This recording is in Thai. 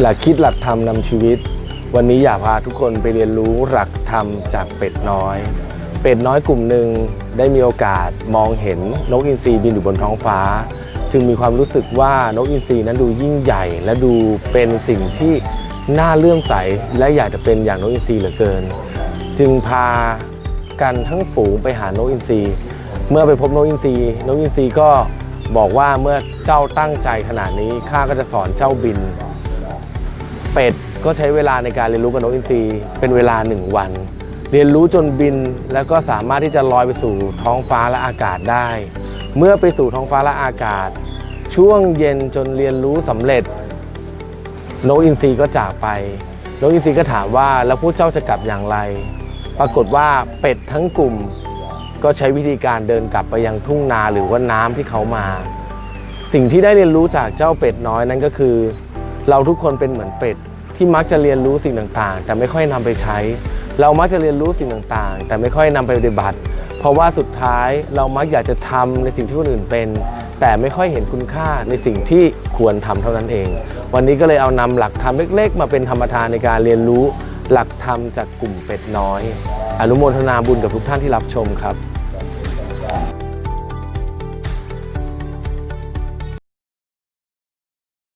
หลักคิดหลักธรรมนำชีวิต วันนี้อยากพาทุกคนไปเรียนรู้หลักธรรมจากเป็ดน้อย เป็ดน้อยกลุ่มหนึ่งได้มีโอกาสมองเห็นนกอินทรีบินอยู่บนท้องฟ้า จึงมีความรู้สึกว่านกอินทรีนั้นดูยิ่งใหญ่ และดูเป็นสิ่งที่น่าเลื่อมใสและอยากจะเป็นอย่างนกอินทรีเหลือเกิน จึงพากันทั้งฝูงไปหานกอินทรีเมื่อไปพบนกอินทรีนกอินทรีก็บอกว่าเมื่อเจ้าตั้งใจขนาดนี้ข้าก็จะสอนเจ้าบิน เป็ดก็ใช้เวลาในการเรียนรู้กับนกอินทรีเป็นเวลาหนึ่งวัน เรียนรู้จนบินแล้วก็สามารถที่จะลอยไปสู่ท้องฟ้าและอากาศได้ เมื่อไปสู่ท้องฟ้าและอากาศ ช่วงเย็นจนเรียนรู้สำเร็จนกอินทรีก็จากไปนกอินทรีก็ถามว่าแล้วพวกเจ้าจะกลับอย่างไร ปรากฏว่าเป็ดทั้งกลุ่ม ก็ใช้วิธีการเดินกลับไปยังทุ่งนาหรือว่าน้ำที่เขามา สิ่งที่ได้เรียนรู้จากเจ้าเป็ดน้อยนั้นก็คือ เราทุกคนเป็นเหมือนเป็ด ที่มักจะเรียนรู้สิ่งต่างๆ แต่ไม่ค่อยนำไปใช้ เรามักจะเรียนรู้สิ่งต่างๆ แต่ไม่ค่อยนำไปปฏิบัติ เพราะว่าสุดท้ายเรามักอยากจะทำในสิ่งที่คนอื่นเป็น แต่ไม่ค่อยเห็นคุณค่าในสิ่งที่ควรทำเท่านั้นเอง วันนี้ก็เลยเอานำหลักธรรมเล็ก ๆ มาเป็นธรรมทานในการเรียนรู้หลักธรรมจากกลุ่มเป็ดน้อย อนุโมทนาบุญกับทุกท่านที่รับชมครับ